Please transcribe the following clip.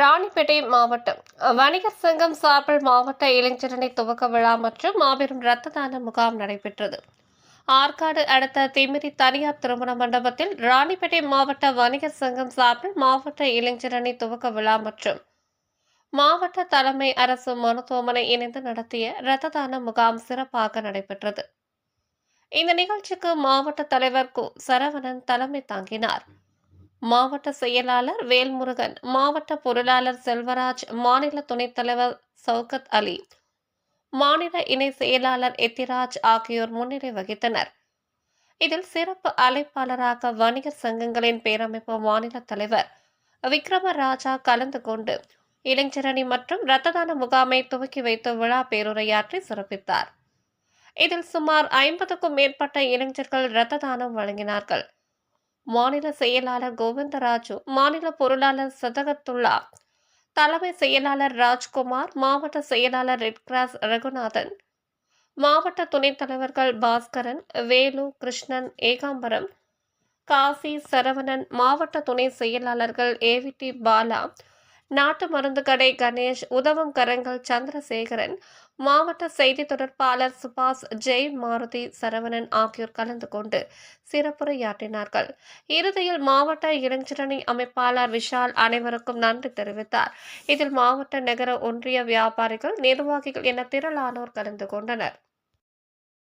ராணிப்பேட்டை மாவட்டம் வணிகர் சங்கம் சார்பில் மாவட்ட இளைஞரணி துவக்க விழா மற்றும் மாபெரும் இரத்த தான முகாம் நடைபெற்றது. ஆற்காடு அடுத்த திமிரி தனியார் திருமண மண்டபத்தில் ராணிப்பேட்டை மாவட்ட வணிகர் சங்கம் சார்பில் மாவட்ட இளைஞரணி துவக்க விழா மற்றும் மாவட்ட தலைமை அரசு மருத்துவமனை இணைந்து நடத்திய இரத்த தான முகாம் சிறப்பாக நடைபெற்றது. இந்த நிகழ்ச்சிக்கு மாவட்ட தலைவர் கு சரவணன் தலைமை தாங்கினார். மாவட்ட செயலாளர் வேல்முருகன் மாவட்ட பொருளாளர் செல்வராஜ் மாநில துணைத் தலைவர் சௌகத் அலி மாநில இணை செயலாளர் எத்திராஜ் ஆகியோர் முன்னிலை வகித்தனர். இதில் சிறப்பு அழைப்பாளராக வணிகர் சங்கங்களின் பேரமைப்பு மாநில தலைவர் விக்ரம ராஜா கலந்து கொண்டு இளைஞரணி மற்றும் இரத்த தான முகாமை துவக்கி வைத்து விழா பேருரையாற்றி சிறப்பித்தார். இதில் சுமார் ஐம்பதுக்கும் மேற்பட்ட இளைஞர்கள் இரத்த தானம் வழங்கினார்கள். மாநில செயலாளர் கோவிந்தராஜு மாநில பொருளாளர் சதகத்துல்லா தலைமை செயலாளர் ராஜ்குமார் மாவட்ட செயலாளர் ரெட் கிராஸ் ரகுநாதன் மாவட்ட துணைத் தலைவர்கள் பாஸ்கரன் வேலு கிருஷ்ணன் ஏகாம்பரம் காசி சரவணன் மாவட்ட துணை செயலாளர்கள் ஏவிடி பாலா நாட்டு மருந்து கடை கணேஷ் உதவும் கரங்கள் சந்திரசேகரன் மாவட்ட செய்தி தொடர்பாளர் சுபாஷ் ஜெய் மாருதி சரவணன் ஆகியோர் கலந்து கொண்டு சிறப்புரையாற்றினார்கள். இறுதியில் மாவட்ட இளைஞரணி அமைப்பாளர் விஷால் அனைவருக்கும் நன்றி தெரிவித்தார். இதில் மாவட்ட நகர ஒன்றிய வியாபாரிகள் நிர்வாகிகள் என திரளானோர் கலந்து கொண்டனர்.